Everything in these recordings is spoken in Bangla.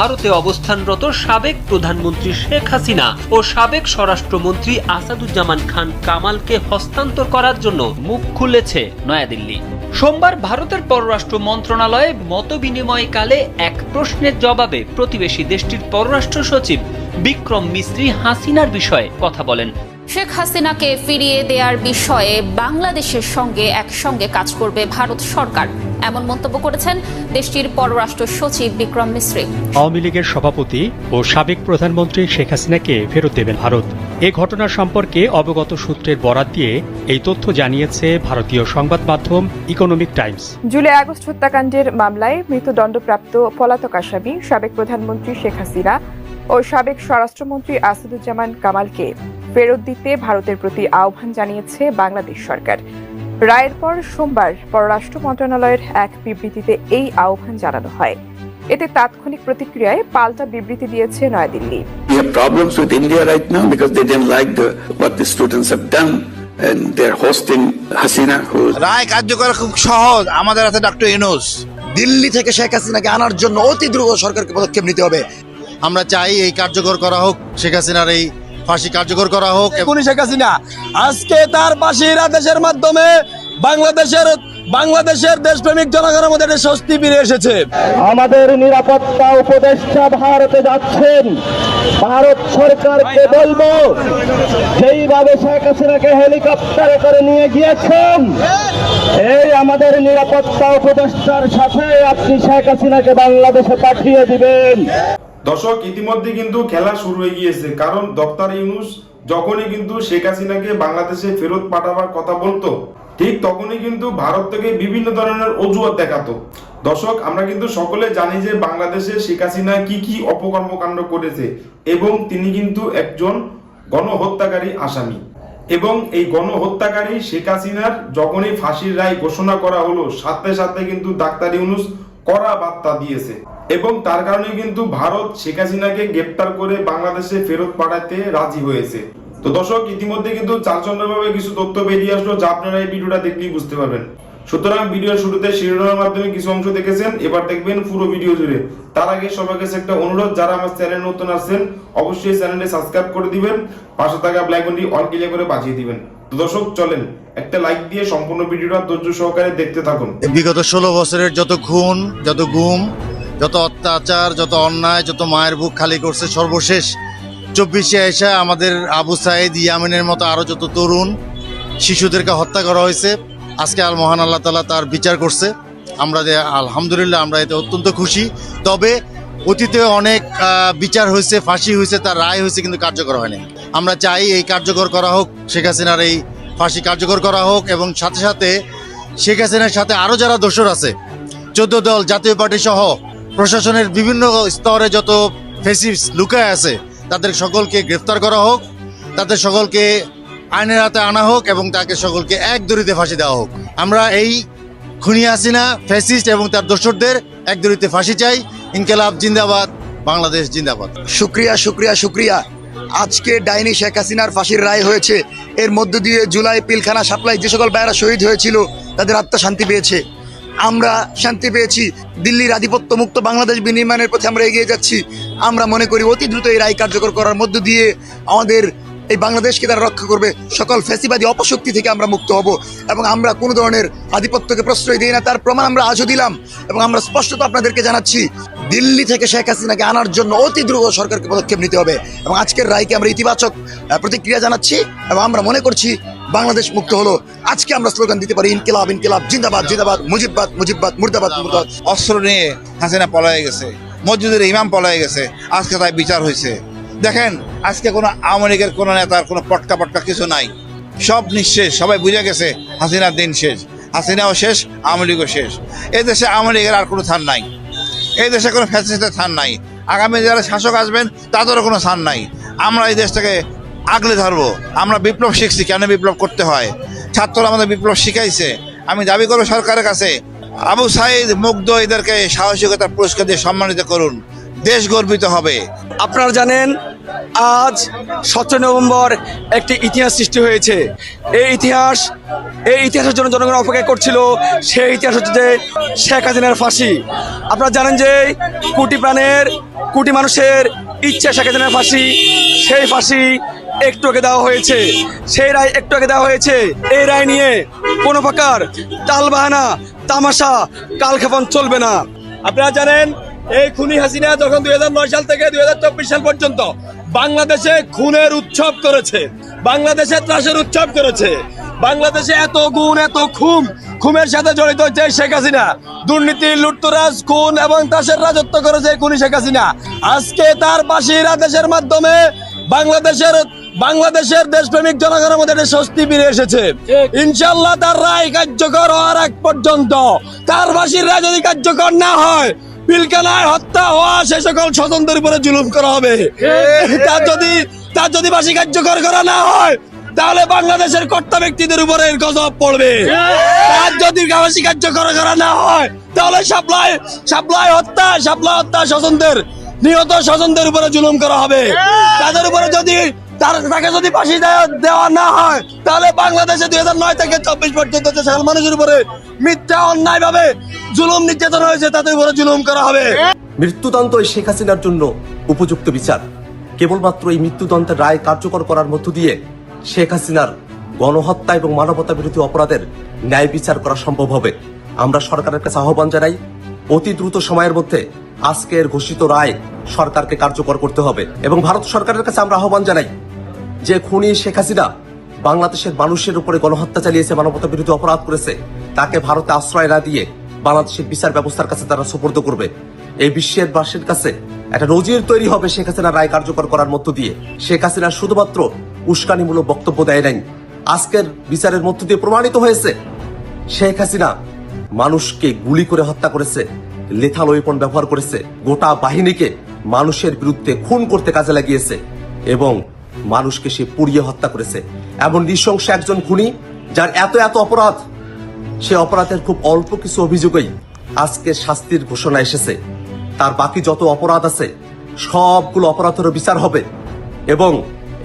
ভারতে অবস্থানরত সাবেক প্রধানমন্ত্রী শেখ হাসিনা ও সাবেক স্বরাষ্ট্রমন্ত্রী আসাদুজ্জামান খান কামালকে হস্তান্তর করার জন্য মুখ খুলেছে নয়াদিল্লি। সোমবার ভারতের পররাষ্ট্র মন্ত্রণালয়ে মতবিনিময়কালে এক প্রশ্নের জবাবে প্রতিবেশী দেশটির পররাষ্ট্র সচিব বিক্রম মিস্ত্রি হাসিনার বিষয়ে কথা বলেন। শেখ হাসিনাকে ফিরিয়ে দেওয়ার বিষয়ে বাংলাদেশের সঙ্গে একসঙ্গে কাজ করবে ভারত সরকার। এমন মন্তব্য করেছেন দেশটির পররাষ্ট্র সচিব বিক্রম মিশ্রি আওয়ামী লীগের সভাপতি ও সাবেক প্রধানমন্ত্রী শেখ হাসিনাকে ফেরত দেবেন ভারত। এ ঘটনা সম্পর্কে অবগত সূত্রের বরাত দিয়ে এই তথ্য জানিয়েছে ভারতীয় সংবাদ মাধ্যম ইকোনমিক টাইমস। জুলাই আগস্ট হত্যাকাণ্ডের মামলায় মৃত্যুদণ্ডপ্রাপ্ত পলাতক আসামি সাবেক প্রধানমন্ত্রী শেখ হাসিনা ও সাবেক স্বরাষ্ট্রমন্ত্রী আসাদুজ্জামান কামালকে ফেরত দিতে ভারতের প্রতি আহ্বান জানিয়েছে বাংলাদেশ সরকার। রায়ের পর সোমবার পররাষ্ট্র মন্ত্রণালয়ের এক বিবৃতিতে এই আহ্বান জানানো হয়। এতে তাৎক্ষণিক প্রতিক্রিয়ায় পাল্টা বিবৃতি দিয়েছে Naya Dilli. We have problems with India right now because they didn't like the, what the students have done and they're hosting Hasina রায় কার্যকর খুব সহজ। আমাদের হাতে ডক্টর ইনোস দিল্লি থেকে শেখ হাসিনাকে আনার জন্য অতি দ্রুত সরকারকে পদক্ষেপ নিতে হবে। আমরা চাই এই কার্যকর করা হোক শেখ হাসিনার এই ফাঁসি কার্যকর করা হোক এখনই শেখ হাসিনা আজকে তার ফাঁসির আদেশের মাধ্যমে বাংলাদেশের বাংলাদেশের দেশপ্রেমিক জনগণের মধ্যে একটা স্বস্তি ফিরে এসেছে। আমাদের নিরাপত্তা উপদেষ্টা ভারতে যাচ্ছেন। ভারত সরকারকে বলব সেইভাবে শেখ হাসিনাকে হেলিকপ্টারে করে নিয়ে গিয়েছেন এই আমাদের নিরাপত্তা উপদেষ্টার সাথে আপনি শেখ হাসিনাকে বাংলাদেশে পাঠিয়ে দিবেন। দর্শক ইতিমধ্যে কিন্তু খেলা শুরু হয়ে গিয়েছে। কারণ ডক্টর ইউনুস যখনই কিন্তু শেখ হাসিনাকে বাংলাদেশে ফেরত পাঠাবার কথা বলতো ঠিক তখনই কিন্তু ভারত থেকে বিভিন্ন ধরনের অজুহাত দেখাতো। দর্শক, আমরা কিন্তু সকলে জানি যে বাংলাদেশে শেখ হাসিনা কি কি অপকর্মকাণ্ড করেছে এবং তিনি কিন্তু একজন গণহত্যাকারী আসামি। এবং এই গণহত্যাকারী শেখ হাসিনার যখনই ফাঁসির রায় ঘোষণা করা হলো, সাথে সাথে কিন্তু ডাক্তার ইউনুস কড়া বার্তা দিয়েছে। এবং তার কারণে কিন্তু ভারত শেখ হাসিনাকে গ্রেপ্তার করে বাংলাদেশে ফেরত পাঠাতে রাজি হয়েছে। তো দর্শক, ইতিমধ্যে কিন্তু চাঞ্চল্যভাবে কিছু তথ্য বেরিয়ে আসলো যা আপনারা এই ভিডিওটা দেখলেই বুঝতে পারবেন। সুতরাং ভিডিওর শুরুতে শিরোনামের মাধ্যমে কিছু অংশ দেখেছেন, এবার দেখবেন পুরো ভিডিও জুড়ে। তার আগে সবার কাছে একটা অনুরোধ, যারা আমার চ্যানেল নতুন আসছেন, অবশ্যই চ্যানেলটি সাবস্ক্রাইব করে দিবেন, পাশে থাকা ব্ল্যাক ঘন্টি অল ক্লিয়ার করে বাজিয়ে দিবেন। তো দর্শক, চলেন, একটা লাইক দিয়ে সম্পূর্ণ ভিডিওটা ধৈর্য সহকারে দেখতে থাকুন। বিগত ষোলো বছরের যত খুন, যত গুম, যত অত্যাচার, যত অন্যায়, যত মায়ের বুক খালি করছে সর্বশেষ চব্বিশে এসে আমাদের আবু সাইদ ইয়ামিনের মতো আরও যত তরুণ শিশুদেরকে হত্যা করা হয়েছে, আজকে আল মহান আল্লাহ তালা তার বিচার করছে। আমরা যে আলহামদুলিল্লাহ আমরা এতে অত্যন্ত খুশি। তবে অতীতে অনেক বিচার হয়েছে, ফাঁসি হয়েছে, তার রায় হয়েছে, কিন্তু কার্যকর হয়নি। আমরা চাই এই কার্যকর করা হোক, শেখ হাসিনার এই ফাঁসি কার্যকর করা হোক এবং সাথে সাথে শেখ হাসিনার সাথে আরও যারা দোষর আছে, চোদ্দ দল, জাতীয় পার্টি সহ প্রশাসনের বিভিন্ন স্তরে যত ফেসিস লুকায় আছে তাদের সকলকে গ্রেফতার করা হোক, তাদের সকলকে আইনের হাতে আনা হোক এবং তাকে সকলকে এক দড়িতে ফাঁসি দেওয়া হোক। আমরা এই খুনি হাসিনা, ফ্যাসিস্ট এবং তার দোসরদের এক দড়িতে ফাঁসি চাই। ইনকেলাব জিন্দাবাদ, বাংলাদেশ জিন্দাবাদ। শুক্রিয়া শুক্রিয়া শুক্রিয়া। আজকে ডাইনি শেখ হাসিনার ফাঁসির রায় হয়েছে। এর মধ্য দিয়ে জুলাই পিলখানা সাপ্লাই যে সকল ভাইয়েরা শহীদ হয়েছিল, তাদের আত্মা শান্তি পেয়েছে। আমরা শান্তি পেয়েছি। দিল্লির আধিপত্য মুক্ত বাংলাদেশ বিনির্মাণের পথে আমরা এগিয়ে যাচ্ছি। আমরা মনে করি অতি দ্রুত এই রায় কার্যকর করার মধ্য দিয়ে আমাদের এই বাংলাদেশকে তারা রক্ষা করবে। সকল ফ্যাসিবাদী অপশক্তি থেকে আমরা মুক্ত হব এবং আমরা কোনো ধরনের আধিপত্যকে প্রশ্রয় দিই না। তার প্রমাণ আমরা আজও দিলাম এবং আমরা স্পষ্টত আপনাদেরকে জানাচ্ছি দিল্লি থেকে শেখ হাসিনাকে আনার জন্য অতি দ্রুত সরকারকে পদক্ষেপ নিতে হবে। এবং আজকের রায়কে আমরা ইতিবাচক প্রতিক্রিয়া জানাচ্ছি এবং আমরা মনে করছি বাংলাদেশ মুক্ত হলো। আজকে আমরা স্লোগান দিতে পারি, ইনকিলাব ইনকিলাব, জিন্দাবাদ জিন্দাবাদ, মুজিববাদ মুজিববাদ, মুর্দাবাদ মুর্দাবাদ। অস্ত্র নিয়ে হাসিনা পলায় গেছে, মসজিদের ইমাম পলায় গেছে, আজকে তাই বিচার হয়েছে। দেখেন, আজকে কোনো আওয়ামী লীগের কোনো নেতার কোনো পটকা পটকা কিছু নাই। সব নিঃশেষ, সবাই বুঝে গেছে, হাসিনার দিন শেষ। হাসিনাও শেষ, আওয়ামী লীগও শেষ। এদেশে দেশে আওয়ামী লীগের আর কোনো থান নাই। এই দেশে কোনো ফ্যাসিস্টের স্থান নাই। আগামী যারা শাসক আসবেন, তাদেরও কোনো স্থান নাই। আমরা এই দেশটাকে আগলে ধরবো। আমরা বিপ্লব শিখছি, কেন বিপ্লব করতে হয়? ছাত্ররা আমাদের বিপ্লব শিখাইছে। আমি দাবি করব সরকারের কাছে, আবু সাইদ মুগ্ধ এদেরকে সাহসিকতার পুরস্কার দিয়ে সম্মানিত করুন। দেশ গর্বিত হবে। আপনারা জানেন আজ সতেরো নভেম্বর একটি ইতিহাস সৃষ্টি হয়েছে। এই ইতিহাস, এই ইতিহাসের জন্য জনগণ অপেক্ষা করছিল, সেই ইতিহাস হচ্ছে যে শেখ হাসিনার ফাঁসি। আপনারা জানেন যে কোটি প্রাণের, কোটি মানুষের ইচ্ছা শেখ হাসিনার ফাঁসি, সেই ফাঁসি একটু আগে দেওয়া হয়েছে। সেই রায় একটু আগে দেওয়া হয়েছে। এই রায় নিয়ে কোনো প্রকার তালবাহানা, তামাশা, কালক্ষেপণ চলবে না। আপনারা জানেন, এই খুনি হাসিনা যখন দুই হাজার নয় সাল থেকে দুই হাজার চব্বিশ সাল পর্যন্ত বাংলাদেশে খুনের উৎসব করেছে। বাংলাদেশে ত্রাসের উৎসব করেছে। বাংলাদেশে এত গুণ, এত খুম, খুমের সাথে জড়িত হচ্ছে শেখ হাসিনা। দুর্নীতি লুটতরাজ, খুন এবং ত্রাসের রাজত্ব করেছে খুনি শেখ হাসিনা। আজকে তার ফাঁসির আদেশের মাধ্যমে বাংলাদেশের বাংলাদেশের দেশপ্রেমিক জনগণের মধ্যে একটা স্বস্তি ফিরে এসেছে। ইনশাল্লাহ তার রায় কার্যকর হওয়ার আগ পর্যন্ত তার ফাঁসির রায় যদি কার্যকর না হয় পিলকানায় হত্যা হওয়া সে সকল স্বতন্ত্রের উপরে জুলুম করা হবে। তার যদি তার যদি ফাঁসি কার্যকর করা না হয় তাহলে বাংলাদেশের কর্তা ব্যক্তিদের উপরে গজব পড়বে। তার যদি ফাঁসি কার্যকর করা না হয় তাহলে সাপ্লাই সাপ্লাই হত্যা সাপ্লাই হত্যা স্বতন্ত্রের নিহত স্বজনদের উপরে জুলুম করা হবে। তাদের উপরে যদি তাকে যদি ফাঁসি দেওয়া- না হয়, তাহলে বাংলাদেশে দুই নয় থেকে চব্বিশ পর্যন্ত যে সকল মানুষের উপরে মিথ্যা অন্যায় ভাবে জুলুম নির্যাতন হয়েছে, তাদের উপরে জুলুম করা হবে। মৃত্যুদণ্ড শেখ হাসিনার জন্য উপযুক্ত বিচার। কেবলমাত্র এই মৃত্যুদণ্ডের রায় কার্যকর করার মধ্য দিয়ে শেখ হাসিনার গণহত্যা এবং মানবতা বিরোধী অপরাধের ন্যায় বিচার করা সম্ভব হবে। আমরা সরকারের কাছে আহ্বান জানাই, অতি দ্রুত সময়ের মধ্যে আজকের ঘোষিত রায় সরকারকে কার্যকর করতে হবে। এবং ভারত সরকারের কাছে আমরা আহ্বান জানাই যে খুনি শেখ হাসিনা বাংলাদেশের মানুষের উপরে গণহত্যা চালিয়েছে মানবতা বিরোধী অপরাধ করেছে, তাকে ভারতে আশ্রয় না দিয়ে বাংলাদেশের বিচার ব্যবস্থার কাছে তারা সুপর্দ করবে। এই বিশ্বের বাসের কাছে একটা নজির তৈরি হবে শেখ হাসিনা রায় কার্যকর করার মধ্য দিয়ে। শেখ হাসিনা শুধুমাত্র উস্কানিমূলক বক্তব্য দেয় নাই। আজকের বিচারের মধ্য দিয়ে প্রমাণিত হয়েছে, শেখ হাসিনা মানুষকে গুলি করে হত্যা করেছে, লেথাল ওয়েপন ব্যবহার করেছে, গোটা বাহিনীকে মানুষের বিরুদ্ধে খুন করতে কাজে লাগিয়েছে এবং মানুষকে সে পুড়িয়ে হত্যা করেছে। এমন নৃশংস একজন খুনি, যার এত এত অপরাধ, সে অপরাধের খুব অল্প কিছু অভিযোগই আজকে শাস্তির ঘোষণা এসেছে। তার বাকি যত অপরাধ আছে, সবগুলো অপরাধেরও বিচার হবে এবং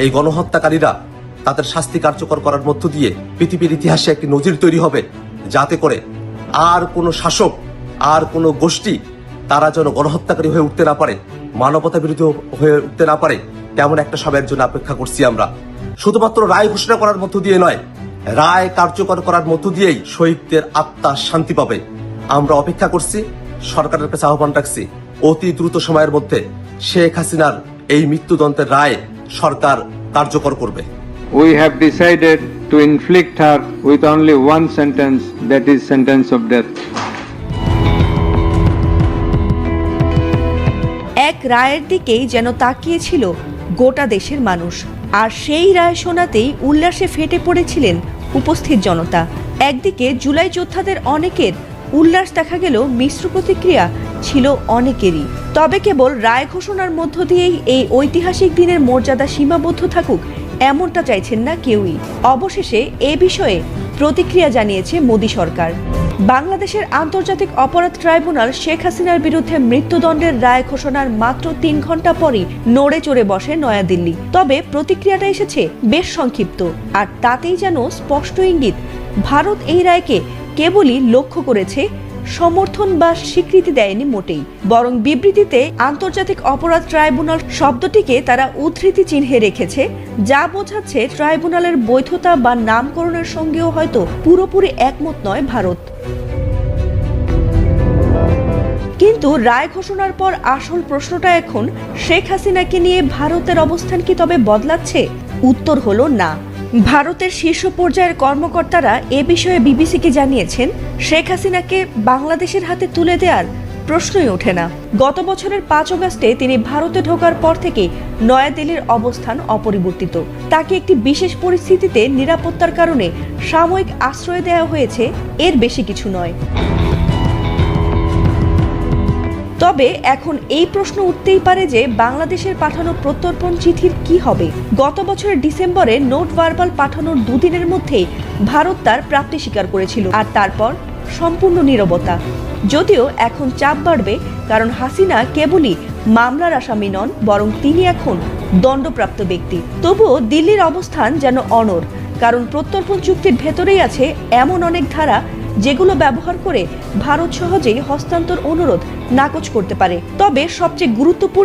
এই গণহত্যাকারীরা তাদের শাস্তি কার্যকর করার মধ্য দিয়ে পৃথিবীর ইতিহাসে একটি নজির তৈরি হবে, যাতে করে আর কোনো শাসক, আর কোনো গোষ্ঠী তারা যেন গণহত্যাকারী হয়ে উঠতে না পারে মানবতা বিরোধী হয়ে উঠতে না পারে। তেমন একটা সময়ের জন্য অপেক্ষা করছি আমরা। শুধুমাত্র রায় ঘোষণা করার মধ্য দিয়ে নয় রায় কার্যকর করার মধ্য দিয়েই শহীদদের আত্মা শান্তি পাবে। আমরা অপেক্ষা করছি সরকারের কাছে আহ্বান রাখছি অতি দ্রুত সময়ের মধ্যে শেখ হাসিনার এই মৃত্যুদণ্ডের রায় সরকার কার্যকর করবে। We have decided to inflict her with only one sentence, that is sentence of death. এক রায়ের দিকেই যেন তাকিয়েছিল গোটা দেশের মানুষ। আর সেই রায় শোনাতেই উল্লাসে ফেটে পড়েছিলেন উপস্থিত জনতা। একদিকে জুলাই যোদ্ধাদের অনেকের উল্লাস দেখা গেল মিশ্র প্রতিক্রিয়া ছিল অনেকেরই। তবে কেবল রায় ঘোষণার মধ্য দিয়েই এই ঐতিহাসিক দিনের মর্যাদা সীমাবদ্ধ থাকুক এমনটা চাইছেন না কেউই। অবশেষে এ বিষয়ে প্রতিক্রিয়া জানিয়েছে মোদী সরকার। বাংলাদেশের আন্তর্জাতিক অপরাধ ট্রাইব্যুনাল শেখ হাসিনার বিরুদ্ধে মৃত্যুদণ্ডের রায় ঘোষণার মাত্র তিন ঘণ্টা পরই নড়ে চড়ে বসে নয়াদিল্লি। তবে প্রতিক্রিয়াটা এসেছে বেশ সংক্ষিপ্ত। আর তাতেই যেন স্পষ্ট ইঙ্গিত, ভারত এই রায়কে কেবলই লক্ষ্য করেছে সমর্থন বা স্বীকৃতি দেয়নি মোটেই। বরং বিবৃতিতে আন্তর্জাতিক অপরাধ ট্রাইব্যুনাল শব্দটিকে তারা উদ্ধৃতি চিহ্নে রেখেছে, যা বোঝাচ্ছে ট্রাইব্যুনালের বৈধতা বা নামকরণের সঙ্গেও হয়তো পুরোপুরি একমত নয় ভারত। কিন্তু রায় ঘোষণার পর আসল প্রশ্নটা এখন, শেখ হাসিনাকে নিয়ে ভারতের অবস্থান কি তবে বদলাচ্ছে? উত্তর হলো না। ভারতের শীর্ষ পর্যায়ের কর্মকর্তারা এ বিষয়ে বিবিসিকে জানিয়েছেন, শেখ হাসিনাকে বাংলাদেশের হাতে তুলে দেওয়ার প্রশ্নই ওঠে না। গত বছরের পাঁচ অগাস্টে তিনি ভারতে ঢোকার পর থেকে নয়াদিল্লির অবস্থান অপরিবর্তিত। তাকে একটি বিশেষ পরিস্থিতিতে নিরাপত্তার কারণে সাময়িক আশ্রয় দেওয়া হয়েছে, এর বেশি কিছু নয়। তবে এখন এই প্রশ্ন উঠতেই পারে যে বাংলাদেশের পাঠানো প্রত্যর্পণ চিঠির কি হবে। গত বছরের ডিসেম্বরে নোট ভার্বাল পাঠানোর দুদিনের মধ্যে ভারত তার প্রাপ্তি স্বীকার করেছিল আর তারপর সম্পূর্ণ নীরবতা। যদিও এখন চাপ বাড়বে, কারণ হাসিনা কেবলই মামলার আসামি নন, বরং তিনি এখন দণ্ডপ্রাপ্ত ব্যক্তি। তবুও দিল্লির অবস্থান যেন অনর কারণ প্রত্যর্পণ চুক্তির ভেতরেই আছে এমন অনেক ধারা যেগুলো ব্যবহার করে ভারত সহজেই হস্তান্তর অনুরোধ নাকচ করতে পারে। তবে সবচেয়ে গুরুত্বপূর্ণ